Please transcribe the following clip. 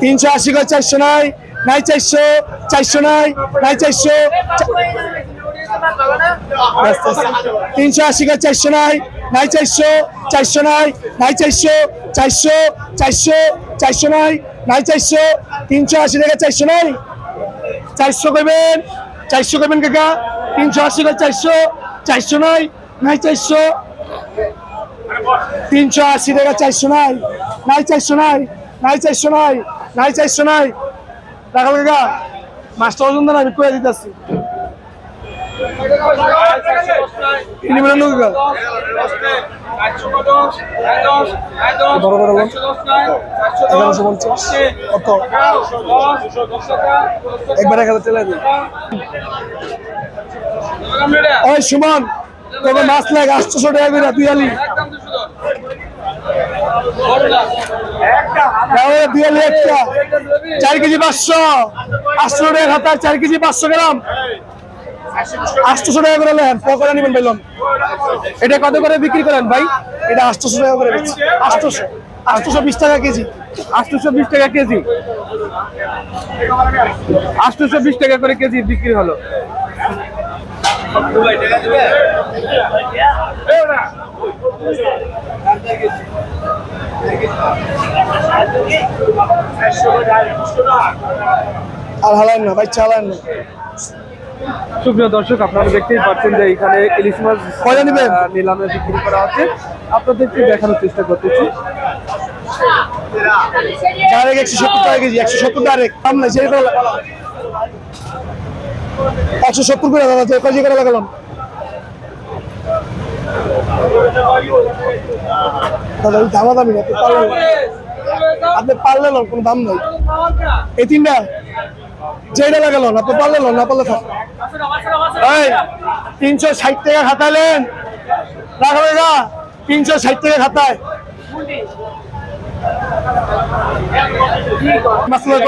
তিনশো আশি করে চারশো নাই নাই চারশো চারশো নাই নাই চারশো তিনশো আশি করে চারশো নাই নাই চারশো চারশো নাই নাই চারশো চারশো চারশো চারশো নাই নাই চারশো, তিনশো আশি টাকা চারশো নাই চারশো করবেন চারশো করবেন কাকা। তিনশো আশি করে চারশো চারশো নাই নাই চারশো। তিনশো আশি টাকা চারশো নাই। নাই চারশো নাই নাই চারশো নাই নাই চারশো নাই। রাখাল কাকা মাস্টার ওজন দেন আমি কয়ে দিতেছি। ইনি না কাকা বড় বড় এগারোশো পঞ্চাশ। কত? একবার এক হাজার চলে দিন ওই সুমন তোকে মাছ লাগে আটশোশো টাকা করে তুই আলি। চার কেজি পাঁচশো। আটশো টাকা খাতা চার কেজি পাঁচশো গ্রাম। আটশোশো টাকা করে নেন পকোড়া নিবেন পাইলাম এটা কত করে বিক্রি করেন ভাই? এটা আটশোশো টাকা করে আটশোশো আটশোশো বিশ টাকা কেজি। আটশোশো বিশ টাকা কেজি। আটশোশো বিশ টাকা করে কেজি বিক্রি হলো। আর হালান না ভাই চালান না। সুপ্রিয় দর্শক আপনারা দেখতেই পাচ্ছেন যে এখানে ইলিশ মাছ কয়টা নিবেন? নিলামে বিক্রি করা হচ্ছে। আপনাদেরকে দেখানোর চেষ্টা করতেছি। ডাইরেক্ট একশো সত্তর টাকা কেজি একশো সত্তর ডাইরেক্ট দাম নাই সেই একশো সত্তর করে দাদা যে কেজি করে লাগালাম। দাদা ওই দামা দামি না পারলেন আপনি পারলেন না কোনো দাম নাই। এই তিনটা যেটা লাগালেন আপনি পারলেন না, না পারলে থাক। তিনশো ষাট টাকা খাতালেন রাখা না তিনশো ষাট টাকা খাতায় মাসলার